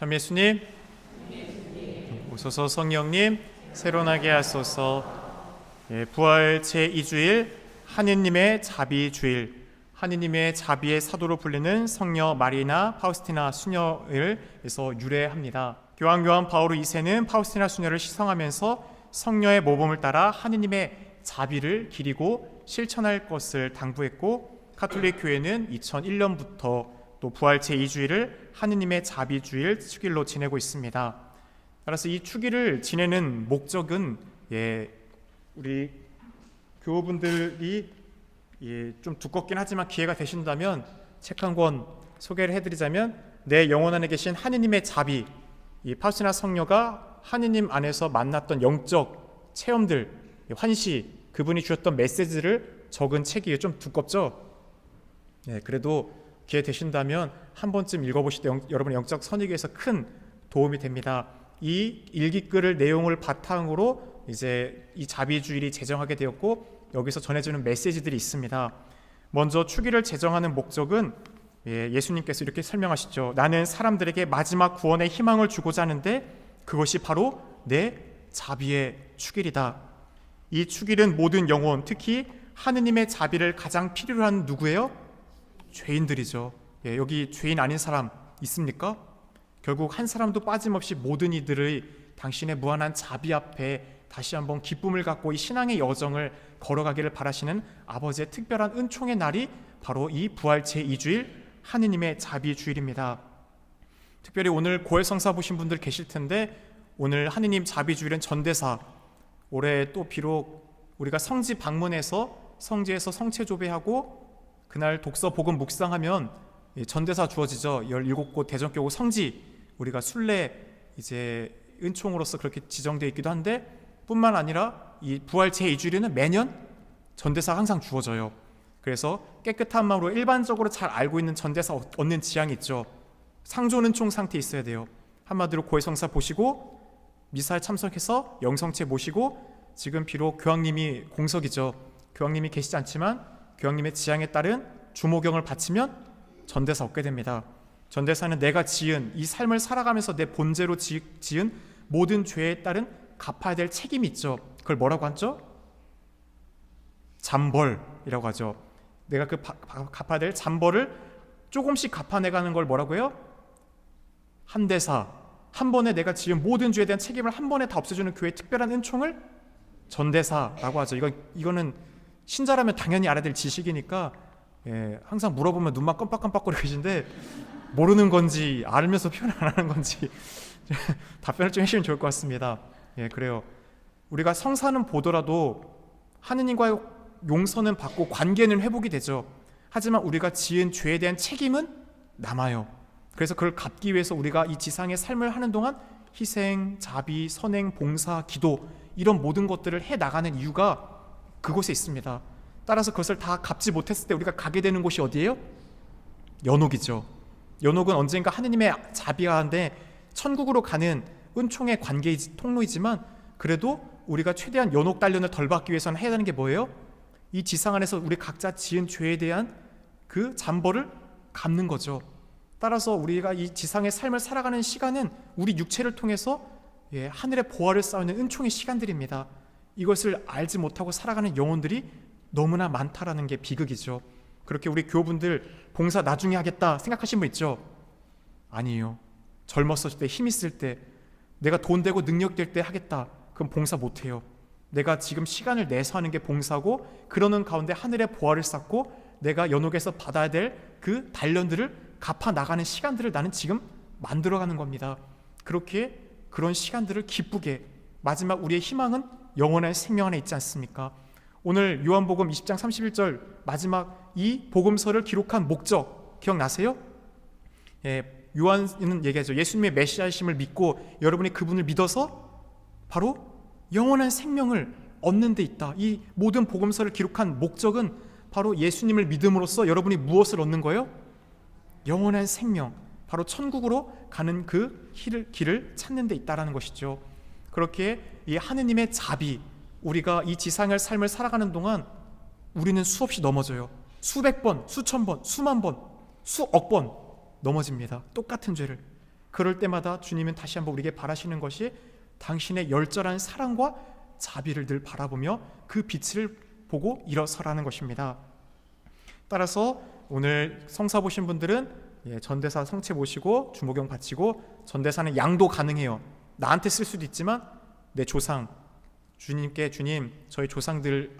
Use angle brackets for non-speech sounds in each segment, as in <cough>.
참 예수님, 오소서 성령님, 새로나게 하소서. 예, 부활 제 2주일 하느님의 자비 주일, 하느님의 자비의 사도로 불리는 성녀 마리나 파우스티나 수녀를에서 유래합니다. 교황 요한 바오로 2세는 파우스티나 수녀를 시성하면서 성녀의 모범을 따라 하느님의 자비를 기리고 실천할 것을 당부했고 카톨릭 교회는 2001년부터 또 부활 제2주일을 하느님의 자비 주일 축일로 지내고 있습니다. 따라서 이 축일을 지내는 목적은 예, 우리 교우분들이 예, 좀 두껍긴 하지만 기회가 되신다면 책 한 권 소개를 해드리자면 내 영혼 안에 계신 하느님의 자비, 이 파우스나 성녀가 하느님 안에서 만났던 영적 체험들, 환시, 그분이 주셨던 메시지를 적은 책이에요. 좀 두껍죠? 예, 그래도 기회 되신다면 한 번쯤 읽어보실 때 영, 여러분의 영적 선익에서 큰 도움이 됩니다. 이 일기글을 내용을 바탕으로 이제 이 자비주일이 제정하게 되었고 여기서 전해주는 메시지들이 있습니다. 먼저 추기를 제정하는 목적은 예, 예수님께서 이렇게 설명하시죠. 나는 사람들에게 마지막 구원의 희망을 주고자 하는데 그것이 바로 내 자비의 축일이다. 이 축일은 모든 영혼, 특히 하느님의 자비를 가장 필요로 하는 누구예요? 죄인들이죠. 예, 여기 죄인 아닌 사람 있습니까? 결국 한 사람도 빠짐없이 모든 이들의 당신의 무한한 자비 앞에 다시 한번 기쁨을 갖고 이 신앙의 여정을 걸어가기를 바라시는 아버지의 특별한 은총의 날이 바로 이 부활 제2주일 하느님의 자비 주일입니다. 특별히 오늘 고해성사 보신 분들 계실 텐데 오늘 하느님 자비 주일은 전대사 올해 또 비록 우리가 성지 방문해서 성지에서 성체 조배하고 그날 독서 복음 묵상하면 전대사 주어지죠. 17곳 대전교구 성지 우리가 순례 이제 은총으로서 그렇게 지정되어 있기도 한데 뿐만 아니라 이 부활 제2주일에는 매년 전대사 항상 주어져요. 그래서 깨끗한 마음으로 일반적으로 잘 알고 있는 전대사 얻는 지향이 있죠. 상조는 총 상태 있어야 돼요. 한마디로 고해성사 보시고 미사에 참석해서 영성체 모시고 지금 비록 교황님이 공석이죠. 교황님이 계시지 않지만 교황님의 지향에 따른 주모경을 바치면 전대사 얻게 됩니다. 전대사는 내가 지은 이 삶을 살아가면서 내 본제로 지은 모든 죄에 따른 갚아야 될 책임이 있죠. 그걸 뭐라고 하죠? 잠벌이라고 하죠. 내가 그 갚아야 될 잠벌을 조금씩 갚아내가는 걸 뭐라고 해요? 한 대사. 한 번에 내가 지은 모든 죄에 대한 책임을 한 번에 다 없애주는 교회의 특별한 은총을 전대사라고 하죠. 이건 이거는 신자라면 당연히 알아야 될 지식이니까 예, 항상 물어보면 눈만 깜빡깜빡거리고 계신데 모르는 건지 알면서 표현 안 하는 건지 <laughs> 답변을 좀 해주시면 좋을 것 같습니다. 예, 그래요. 우리가 성사는 보더라도 하느님과의 용서는 받고 관계는 회복이 되죠. 하지만 우리가 지은 죄에 대한 책임은 남아요. 그래서 그걸 갚기 위해서 우리가 이 지상의 삶을 하는 동안 희생, 자비, 선행, 봉사, 기도 이런 모든 것들을 해 나가는 이유가 그곳에 있습니다. 따라서 그것을 다 갚지 못했을 때 우리가 가게 되는 곳이 어디예요? 연옥이죠. 연옥은 언젠가 하느님의 자비가한데 천국으로 가는 은총의 관계 통로이지만 그래도 우리가 최대한 연옥 단련을 덜 받기 위해서는 해야 하는 게 뭐예요? 이 지상 안에서 우리 각자 지은 죄에 대한 그 잠벌을 갚는 거죠. 따라서 우리가 이 지상의 삶을 살아가는 시간은 우리 육체를 통해서 예, 하늘의 보화를 쌓는 은총의 시간들입니다. 이것을 알지 못하고 살아가는 영혼들이 너무나 많다라는 게 비극이죠. 그렇게 우리 교분들 봉사 나중에 하겠다 생각하신 분 있죠? 아니에요. 젊었을 때, 힘 있을 때, 내가 돈 되고 능력 될 때 하겠다. 그럼 봉사 못 해요. 내가 지금 시간을 내서 하는 게 봉사고 그러는 가운데 하늘의 보화를 쌓고 내가 연옥에서 받아야 될 그 단련들을 갚아 나가는 시간들을 나는 지금 만들어가는 겁니다. 그렇게 그런 시간들을 기쁘게 마지막 우리의 희망은 영원한 생명 안에 있지 않습니까? 오늘 요한복음 20장 31절 마지막 이 복음서를 기록한 목적 기억나세요? 예, 요한은 얘기하죠. 예수님의 메시아심을 믿고 여러분이 그분을 믿어서 바로 영원한 생명을 얻는 데 있다. 이 모든 복음서를 기록한 목적은 바로 예수님을 믿음으로써 여러분이 무엇을 얻는 거예요? 영원한 생명, 바로 천국으로 가는 그 길을, 찾는 데 있다라는 것이죠. 그렇게 이 하느님의 자비, 우리가 이 지상의 삶을 살아가는 동안 우리는 수없이 넘어져요. 수백 번, 수천 번, 수만 번, 수억 번 넘어집니다. 똑같은 죄를. 그럴 때마다 주님은 다시 한번 우리에게 바라시는 것이 당신의 열절한 사랑과 자비를 늘 바라보며 그 빛을 보고 일어서라는 것입니다. 따라서 오늘 성사 보신 분들은 예, 전대사 성체 모시고 주목용 바치고 전대사는 양도 가능해요. 나한테 쓸 수도 있지만 내 조상 주님께 주님 저희 조상들을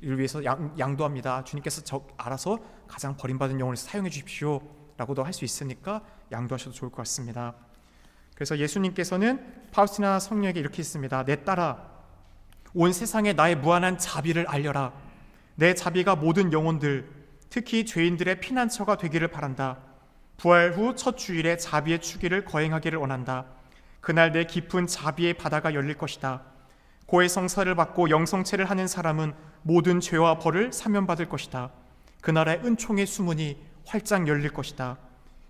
위해서 양, 양도합니다. 주님께서 저 알아서 가장 버림받은 영혼을 사용해 주십시오라고도 할 수 있으니까 양도하셔도 좋을 것 같습니다. 그래서 예수님께서는 파우스티나 성령에게 이렇게 했습니다. 내 딸아 온 세상에 나의 무한한 자비를 알려라. 내 자비가 모든 영혼들 특히 죄인들의 피난처가 되기를 바란다. 부활 후 첫 주일에 자비의 추기를 거행하기를 원한다. 그날 내 깊은 자비의 바다가 열릴 것이다. 고해 성사를 받고 영성체를 하는 사람은 모든 죄와 벌을 사면받을 것이다. 그날의 은총의 수문이 활짝 열릴 것이다.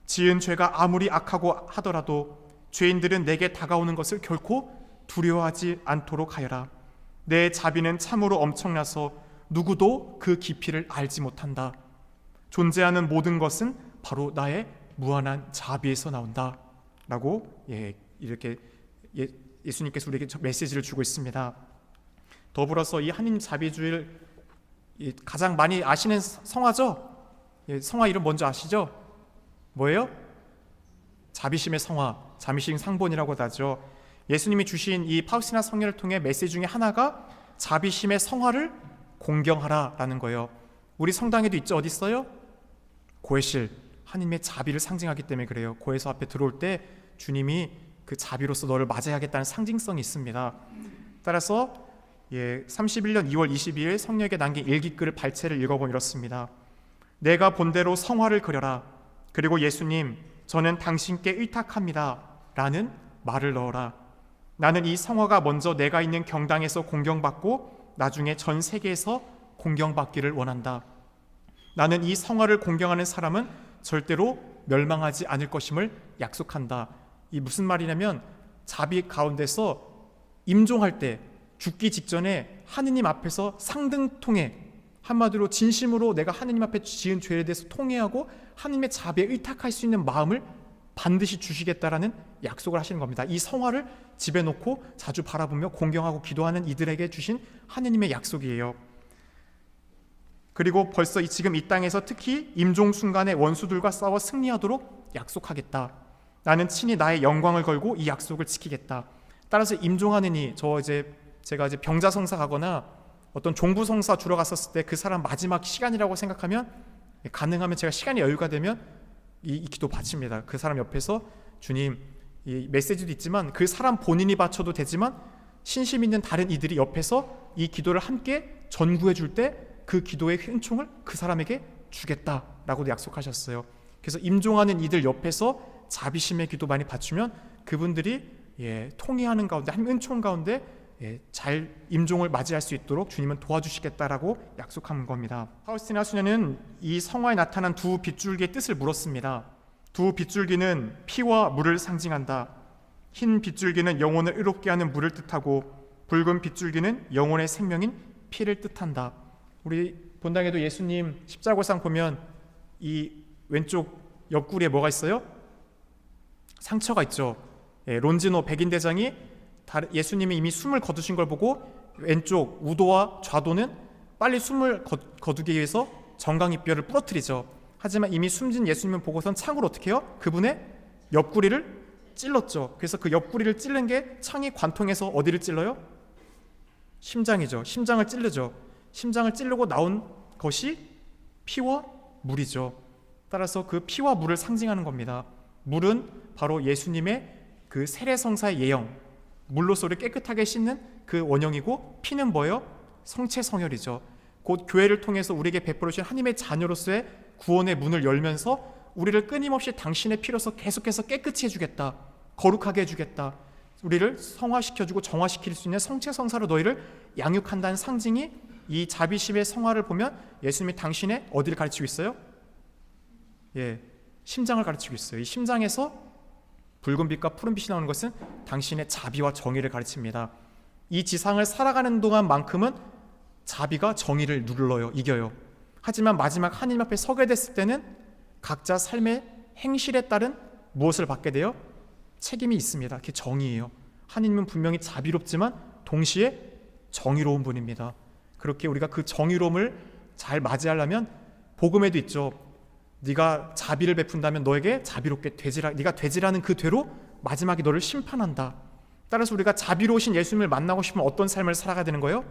지은 죄가 아무리 악하고 하더라도 죄인들은 내게 다가오는 것을 결코 두려워하지 않도록 하여라. 내 자비는 참으로 엄청나서 누구도 그 깊이를 알지 못한다. 존재하는 모든 것은 바로 나의 무한한 자비에서 나온다. 라고 예, 이렇게 예, 예수님께서 우리에게 메시지를 주고 있습니다. 더불어서 이 하나님 자비주의를 가장 많이 아시는 성화죠? 예, 성화 이름 먼저 아시죠? 뭐예요? 자비심의 성화, 자비심 상본이라고 하죠. 예수님이 주신 이 파우스나 성녀를 통해 메시지 중에 하나가 자비심의 성화를 공경하라라는 거예요. 우리 성당에도 있죠. 어디 있어요? 고해실 하나님의 자비를 상징하기 때문에 그래요. 고해서 앞에 들어올 때 주님이 그 자비로서 너를 맞이하겠다는 상징성이 있습니다. 따라서 예, 31년 2월 22일 성령에게 남긴 일기글을 발췌를 읽어보면 이렇습니다. 내가 본대로 성화를 그려라. 그리고 예수님, 저는 당신께 의탁합니다. 라는 말을 넣어라. 나는 이 성화가 먼저 내가 있는 경당에서 공경받고 나중에 전 세계에서 공경받기를 원한다. 나는 이 성화를 공경하는 사람은 절대로 멸망하지 않을 것임을 약속한다. 이 무슨 말이냐면 자비 가운데서 임종할 때 죽기 직전에 하느님 앞에서 상등 통해 한마디로 진심으로 내가 하느님 앞에 지은 죄에 대해서 통회하고 하느님의 자비에 의탁할 수 있는 마음을 반드시 주시겠다라는 약속을 하시는 겁니다. 이 성화를 집에 놓고 자주 바라보며 공경하고 기도하는 이들에게 주신 하느님의 약속이에요. 그리고 벌써 지금 이 땅에서 특히 임종 순간에 원수들과 싸워 승리하도록 약속하겠다. 나는 친히 나의 영광을 걸고 이 약속을 지키겠다. 따라서 임종하느니 저 이제 제가 이제 병자성사 가거나 어떤 종부성사 주러 갔었을 때 그 사람 마지막 시간이라고 생각하면 가능하면 제가 시간이 여유가 되면 이, 이 기도 바칩니다. 그 사람 옆에서 주님 이 메시지도 있지만 그 사람 본인이 바쳐도 되지만 신심 있는 다른 이들이 옆에서 이 기도를 함께 전구해 줄 때 그 기도의 은총을 그 사람에게 주겠다라고도 약속하셨어요. 그래서 임종하는 이들 옆에서 자비심의 기도 많이 받추면 그분들이 예, 통해하는 가운데 한 은총 가운데 예, 잘 임종을 맞이할 수 있도록 주님은 도와주시겠다라고 약속한 겁니다. 파우스티나 수녀는 이 성화에 나타난 두 빗줄기의 뜻을 물었습니다. 두 빗줄기는 피와 물을 상징한다. 흰 빗줄기는 영혼을 의롭게 하는 물을 뜻하고 붉은 빗줄기는 영혼의 생명인 피를 뜻한다. 우리 본당에도 예수님 십자고상 보면 이 왼쪽 옆구리에 뭐가 있어요? 상처가 있죠. 예, 론지노 백인 대장이 예수님이 이미 숨을 거두신 걸 보고 왼쪽 우도와 좌도는 빨리 숨을 거 두기 위해서 정강이 뼈를 부러뜨리죠. 하지만 이미 숨진 예수님을 보고선 창으로 어떻게 해요? 그분의 옆구리를 찔렀죠. 그래서 그 옆구리를 찔른 게 창이 관통해서 어디를 찔러요? 심장이죠. 심장을 찔르죠. 심장을 찌르고 나온 것이 피와 물이죠. 따라서 그 피와 물을 상징하는 겁니다. 물은 바로 예수님의 그 세례성사의 예형, 물로서를 깨끗하게 씻는 그 원형이고 피는 뭐예요? 성체 성혈이죠. 곧 교회를 통해서 우리에게 베풀어 주신 하나님의 자녀로서의 구원의 문을 열면서 우리를 끊임없이 당신의 피로서 계속해서 깨끗이 해주겠다. 거룩하게 해주겠다. 우리를 성화시켜주고 정화시킬 수 있는 성체 성사로 너희를 양육한다는 상징이 이 자비심의 성화를 보면 예수님이 당신의 어디를 가르치고 있어요? 예, 심장을 가르치고 있어요. 이 심장에서 붉은 빛과 푸른 빛이 나오는 것은 당신의 자비와 정의를 가르칩니다. 이 지상을 살아가는 동안만큼은 자비가 정의를 눌러요, 이겨요. 하지만 마지막 하나님 앞에 서게 됐을 때는 각자 삶의 행실에 따른 무엇을 받게 돼요? 책임이 있습니다. 그게 정의예요. 하나님은 분명히 자비롭지만 동시에 정의로운 분입니다. 그렇게 우리가 그 정의로움을 잘 맞이하려면 복음에도 있죠. 네가 자비를 베푼다면 너에게 자비롭게 되지라 네가 되지라는 그 되로 마지막에 너를 심판한다. 따라서 우리가 자비로우신 예수님을 만나고 싶으면 어떤 삶을 살아가야 되는 거예요?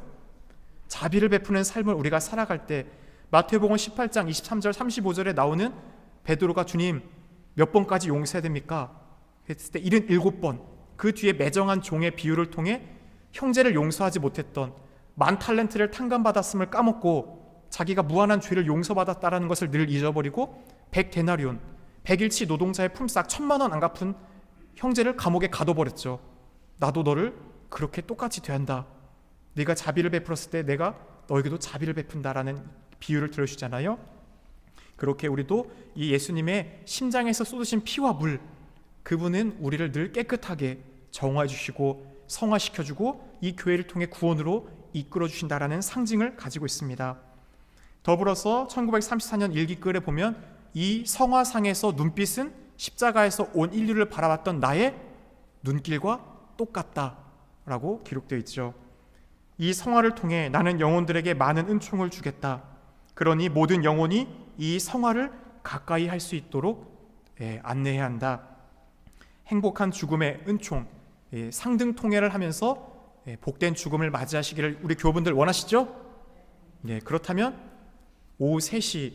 자비를 베푸는 삶을 우리가 살아갈 때 마태복음 18장 23절 35절에 나오는 베드로가 주님 몇 번까지 용서해야 됩니까? 했을 때 77번 그 뒤에 매정한 종의 비유를 통해 형제를 용서하지 못했던 만 탈렌트를 탕감받았음을 까먹고 자기가 무한한 죄를 용서받았다라는 것을 늘 잊어버리고 백 데나리온 백일치 노동자의 품삯 천만 원 안 갚은 형제를 감옥에 가둬버렸죠. 나도 너를 그렇게 똑같이 대한다. 네가 자비를 베풀었을 때 내가 너에게도 자비를 베푼다라는 비유를 들어주잖아요. 그렇게 우리도 이 예수님의 심장에서 쏟으신 피와 물 그분은 우리를 늘 깨끗하게 정화해 주시고 성화시켜 주고 이 교회를 통해 구원으로 이끌어 주신다라는 상징을 가지고 있습니다. 더불어서 1934년 일기글에 보면 이 성화상에서 눈빛은 십자가에서 온 인류를 바라봤던 나의 눈길과 똑같다라고 기록되어 있죠. 이 성화를 통해 나는 영혼들에게 많은 은총을 주겠다. 그러니 모든 영혼이 이 성화를 가까이 할 수 있도록 예, 안내해야 한다. 행복한 죽음의 은총, 예, 상등 통해를 하면서 예, 복된 죽음을 맞이하시기를 우리 교분들 원하시죠? 네, 그렇다면 오후 3시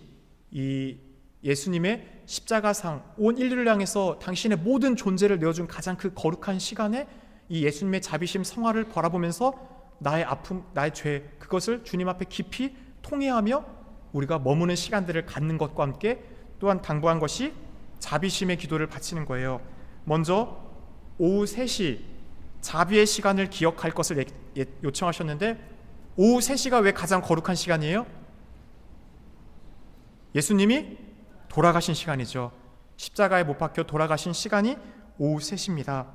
이 예수님의 십자가상 온 인류를 향해서 당신의 모든 존재를 내어준 가장 그 거룩한 시간에 이 예수님의 자비심 성화를 바라보면서 나의 아픔, 나의 죄 그것을 주님 앞에 깊이 통회하며 우리가 머무는 시간들을 갖는 것과 함께 또한 당부한 것이 자비심의 기도를 바치는 거예요. 먼저 오후 3시 자비의 시간을 기억할 것을 예- 예- 요청하셨는데 오후 3시가 왜 가장 거룩한 시간이에요? 예수님이 돌아가신 시간이죠. 십자가에 못 박혀 돌아가신 시간이 오후 3시입니다.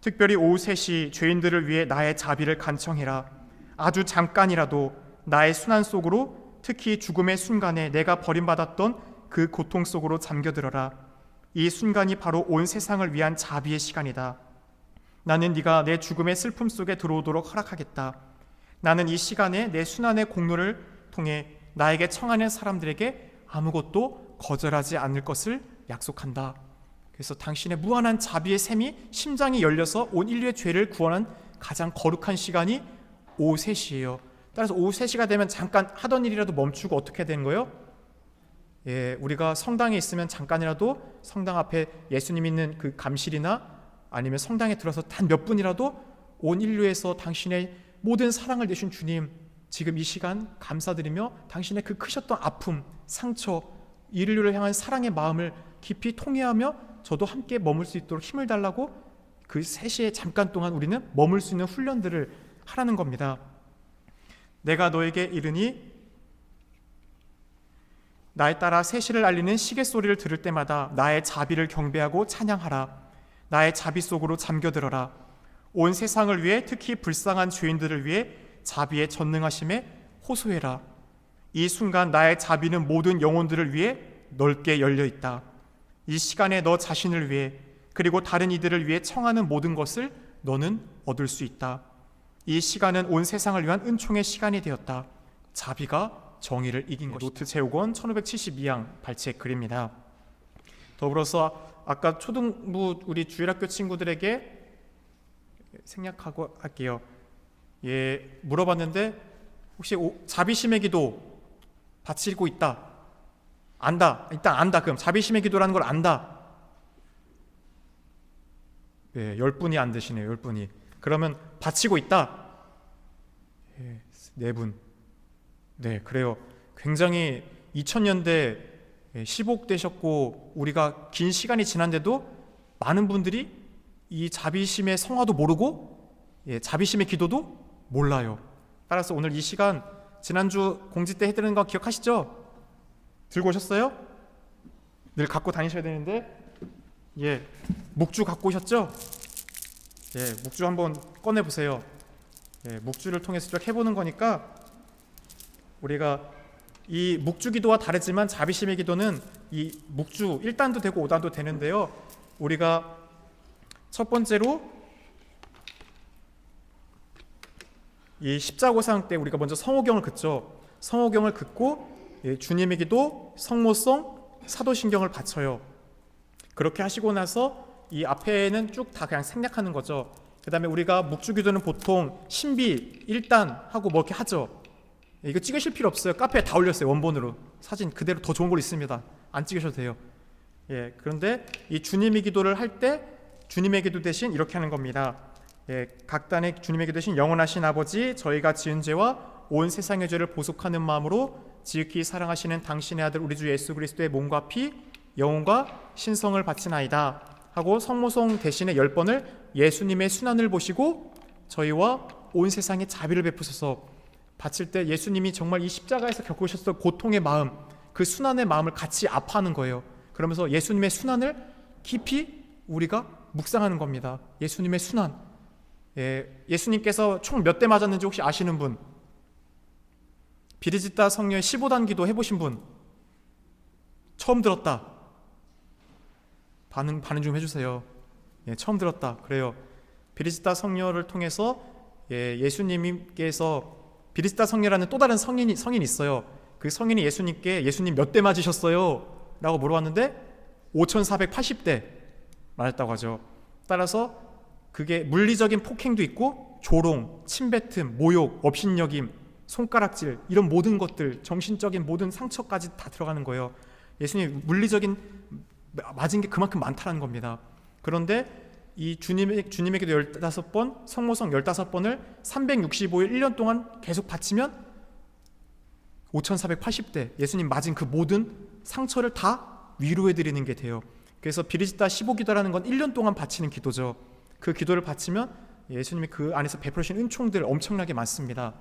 특별히 오후 3시 죄인들을 위해 나의 자비를 간청해라. 아주 잠깐이라도 나의 순환 속으로 특히 죽음의 순간에 내가 버림받았던 그 고통 속으로 잠겨들어라. 이 순간이 바로 온 세상을 위한 자비의 시간이다. 나는 네가 내 죽음의 슬픔 속에 들어오도록 허락하겠다. 나는 이 시간에 내 순환의 공로를 통해 나에게 청하는 사람들에게 아무것도 거절하지 않을 것을 약속한다. 그래서 당신의 무한한 자비의 샘이 심장이 열려서 온 인류의 죄를 구원한 가장 거룩한 시간이 오후 3시예요. 따라서 오후 3시가 되면 잠깐 하던 일이라도 멈추고 어떻게 되는 거예요? 예, 우리가 성당에 있으면 잠깐이라도 성당 앞에 예수님 있는 그 감실이나 아니면 성당에 들어서 단 몇 분이라도 온 인류에서 당신의 모든 사랑을 내신 주님 지금 이 시간 감사드리며 당신의 그 크셨던 아픔, 상처, 인류를 향한 사랑의 마음을 깊이 통회하며 저도 함께 머물 수 있도록 힘을 달라고 그 3시에 잠깐 동안 우리는 머물 수 있는 훈련들을 하라는 겁니다. 내가 너에게 이르니 나에 따라 세시를 알리는 시계 소리를 들을 때마다 나의 자비를 경배하고 찬양하라. 나의 자비 속으로 잠겨들어라. 온 세상을 위해 특히 불쌍한 죄인들을 위해 자비의 전능하심에 호소해라. 이 순간 나의 자비는 모든 영혼들을 위해 넓게 열려 있다. 이 시간에 너 자신을 위해 그리고 다른 이들을 위해 청하는 모든 것을 너는 얻을 수 있다. 이 시간은 온 세상을 위한 은총의 시간이 되었다. 자비가 정의를 이긴 것이다. 노트 제옥원 1572양 발췌 글입니다. 더불어서 아까 초등부 우리 주일학교 친구들에게 생략하고 할게요. 예, 물어봤는데 혹시 오, 자비심의 기도 바치고 있다. 안다. 일단 안다. 그럼 자비심의 기도라는 걸 안다. 예, 열 분이 안 되시네요. 열 분이. 그러면 바치고 있다. 예, 네 분. 네, 그래요. 굉장히 2000년대 시복되셨고 우리가 긴 시간이 지난데도 많은 분들이 이 자비심의 성화도 모르고 예, 자비심의 기도도 몰라요. 따라서 오늘 이 시간 지난주 공지 때 해드리는 거 기억하시죠? 들고 오셨어요? 늘 갖고 다니셔야 되는데 예 묵주 갖고 오셨죠? 예 묵주 한번 꺼내 보세요. 예 묵주를 통해서 쭉 해보는 거니까 우리가 이 묵주 기도와 다르지만 자비심의 기도는 이 묵주 1단도 되고 5단도 되는데요. 우리가 첫 번째로 이 십자고상 때 우리가 먼저 성호경을 긋죠. 성호경을 긋고 예, 주님의 기도, 성모성, 사도신경을 바쳐요. 그렇게 하시고 나서 이 앞에는 쭉 다 그냥 생략하는 거죠. 그 다음에 우리가 묵주기도는 보통 신비 1단 하고 뭐 이렇게 하죠. 예, 이거 찍으실 필요 없어요. 카페에 다 올렸어요. 원본으로. 사진 그대로 더 좋은 걸 있습니다. 안 찍으셔도 돼요. 예, 그런데 이 주님의 기도를 할 때 주님의 기도 대신 이렇게 하는 겁니다. 예, 각 단의 주님의 기도 대신 영원하신 아버지 저희가 지은 죄와 온 세상의 죄를 보속하는 마음으로 지극히 사랑하시는 당신의 아들 우리 주 예수 그리스도의 몸과 피 영혼과 신성을 바치나이다 하고 성모성 대신에 열 번을 예수님의 순환을 보시고 저희와 온 세상에 자비를 베푸소서 바칠 때 예수님이 정말 이 십자가에서 겪으셨던 고통의 마음 그 순환의 마음을 같이 아파하는 거예요. 그러면서 예수님의 순환을 깊이 우리가 묵상하는 겁니다. 예수님의 순환. 예, 예수님께서 총 몇 대 맞았는지 혹시 아시는 분? 비리지타 성녀의 15단 기도 해보신 분? 처음 들었다. 반응 반응 좀 해주세요. 예, 처음 들었다. 그래요. 비리지타 성녀를 통해서 예, 예수님께서 비리지타 성녀라는 또 다른 성인이 성인이 있어요. 그 성인이 예수님께 예수님 몇 대 맞으셨어요? 라고 물어봤는데 5,480대 맞았다고 하죠. 따라서 그게 물리적인 폭행도 있고 조롱, 침뱉음, 모욕, 업신여김, 손가락질 이런 모든 것들 정신적인 모든 상처까지 다 들어가는 거예요. 예수님 물리적인 맞은 게 그만큼 많다는 겁니다. 그런데 이 주님의 주님에게도 15번, 성모성 15번을 365일 1년 동안 계속 바치면 5,480대 예수님 맞은 그 모든 상처를 다 위로해 드리는 게 돼요. 그래서 비리지타 15기도라는 건 1년 동안 바치는 기도죠. 그 기도를 바치면 예수님이 그 안에서 베풀으신 은총들 엄청나게 많습니다.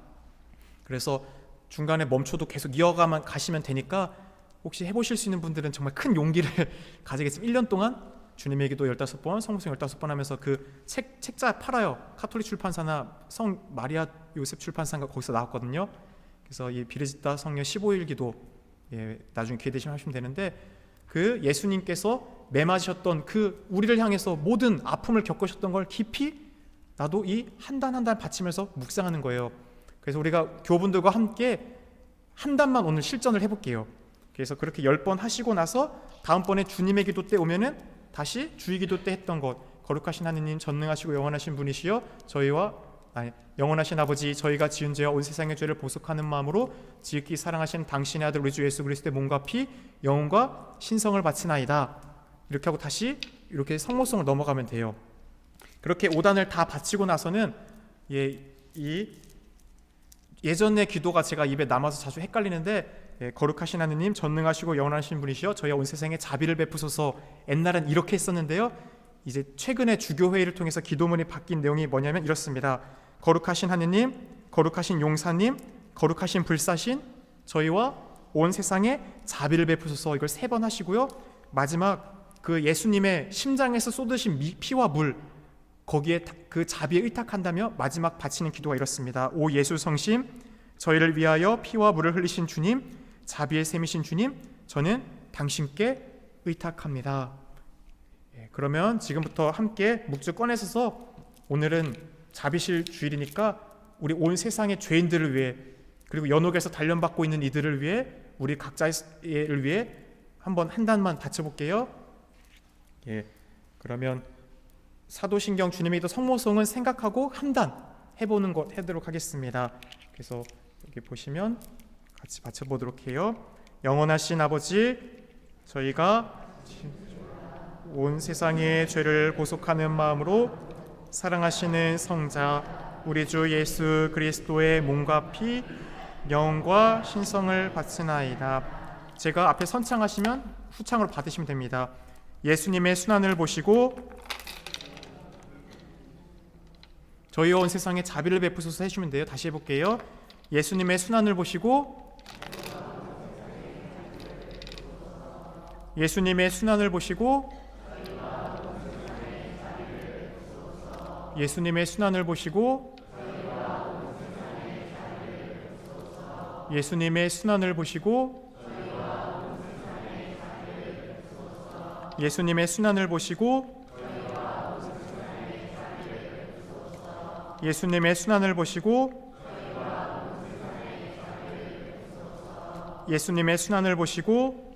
그래서 중간에 멈춰도 계속 이어가만 가시면 되니까 혹시 해보실 수 있는 분들은 정말 큰 용기를 <laughs> 가지겠습니다. 1년 동안 주님의 기도 15번, 성모성 15번 하면서 그 책, 책자 팔아요. 카톨릭 출판사나 성 마리아 요셉 출판사가 거기서 나왔거든요. 그래서 이 비르지타 성녀 15일 기도 예, 나중에 기회 되시면 하시면 되는데 그 예수님께서 매맞으셨던 그 우리를 향해서 모든 아픔을 겪으셨던 걸 깊이 나도 이 한 단 한단 바치면서 묵상하는 거예요. 그래서 우리가 교분들과 함께 한 단만 오늘 실전을 해볼게요. 그래서 그렇게 열 번 하시고 나서 다음번에 주님의 기도 때 오면은 다시 주의 기도 때 했던 것 거룩하신 하느님 전능하시고 영원하신 분이시여 저희와 아니, 영원하신 아버지 저희가 지은 죄와 온 세상의 죄를 보속하는 마음으로 지극히 사랑하신 당신의 아들 우리 주 예수 그리스도의 몸과 피 영혼과 신성을 바치나이다. 이렇게 하고 다시 이렇게 성모성을 넘어가면 돼요. 그렇게 5단을 다 바치고 나서는 예, 이 예전의 기도가 제가 입에 남아서 자주 헷갈리는데 예, 거룩하신 하느님 전능하시고 영원하신 분이시여 저희와 온 세상에 자비를 베푸소서. 옛날엔 이렇게 했었는데요 이제 최근에 주교 회의를 통해서 기도문이 바뀐 내용이 뭐냐면 이렇습니다 거룩하신 하느님 거룩하신 용사님 거룩하신 불사신 저희와 온 세상에 자비를 베푸소서 이걸 세 번 하시고요 마지막 그 예수님의 심장에서 쏟으신 미- 피와 물 거기에 다- 그 자비에 의탁한다며 마지막 바치는 기도가 이렇습니다. 오 예수 성심 저희를 위하여 피와 물을 흘리신 주님 자비의 샘이신 주님 저는 당신께 의탁합니다. 예, 그러면 지금부터 함께 묵주 꺼내서서 오늘은 자비실 주일이니까 우리 온 세상의 죄인들을 위해 그리고 연옥에서 단련받고 있는 이들을 위해 우리 각자를 위해 한번 한 단만 바쳐볼게요. 예, 그러면 사도신경 주님의 도 성모성은 생각하고 한 단 해보는 것 해도록 하겠습니다. 그래서 여기 보시면 같이 바쳐보도록 해요. 영원하신 아버지, 저희가 온 세상의 죄를 보속하는 마음으로 사랑하시는 성자 우리 주 예수 그리스도의 몸과 피 영과 신성을 바치나이다. 제가 앞에 선창하시면 후창으로 받으시면 됩니다. 예수님의 순환을 보시고 저희와 온 세상에 자비를 베푸소서 해주면 돼요. 다시 해볼게요. 예수님의 순환을 보시고 예수님의 순환을 보시고 예수님의 순환을 보시고 예수님의 순환을 보시고 예수님의 순환을 보시고 예수님의 순환을 보시고 예수님의 순환을 보시고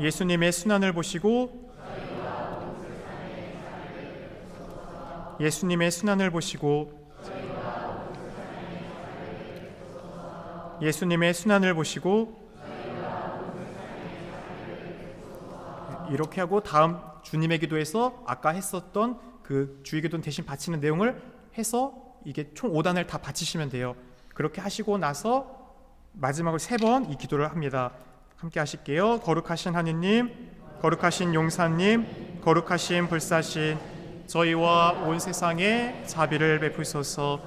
예수님의 순환을 보시고 예수님의 순환을 보시고 예수님의 순환을 보시고 이렇게 하고 다음 주님의 기도에서 아까 했었던 그 주의 기도 대신 바치는 내용을 해서 이게 총 5단을 다 바치시면 돼요. 그렇게 하시고 나서 마지막으로 세 번 이 기도를 합니다. 함께 하실게요. 거룩하신 하느님, 거룩하신 용사님, 거룩하신 불사신 저희와 온 세상에 자비를 베푸소서.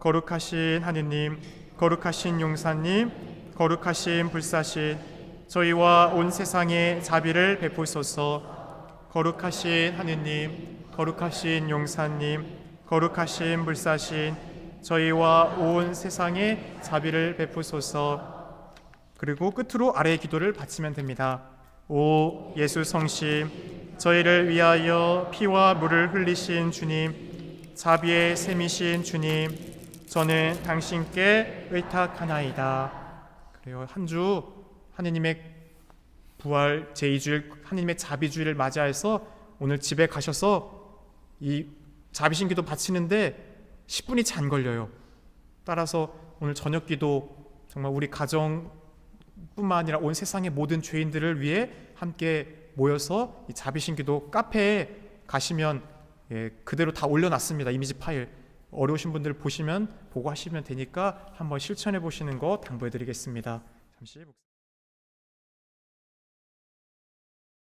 거룩하신 하느님, 거룩하신 용사님, 거룩하신 불사신 저희와 온 세상에 자비를 베푸소서. 거룩하신 하느님, 거룩하신 용사님, 거룩하신 불사신 저희와 온 세상에 자비를 베푸소서. 그리고 끝으로 아래의 기도를 바치면 됩니다. 오 예수 성심 저희를 위하여 피와 물을 흘리신 주님 자비의 샘이신 주님 저는 당신께 의탁하나이다. 그래요. 한 주 하느님의 부활 제2주일 하느님의 자비주일을 맞이해서 오늘 집에 가셔서 이 자비신 기도 바치는데 10분이 채안 걸려요. 따라서 오늘 저녁 기도 정말 우리 가정 뿐만 아니라 온 세상의 모든 죄인들을 위해 함께 모여서 이 자비신기도 카페에 가시면 예, 그대로 다 올려놨습니다. 이미지 파일. 어려우신 분들 보시면 보고 하시면 되니까 한번 실천해 보시는 거 당부해 드리겠습니다. 잠시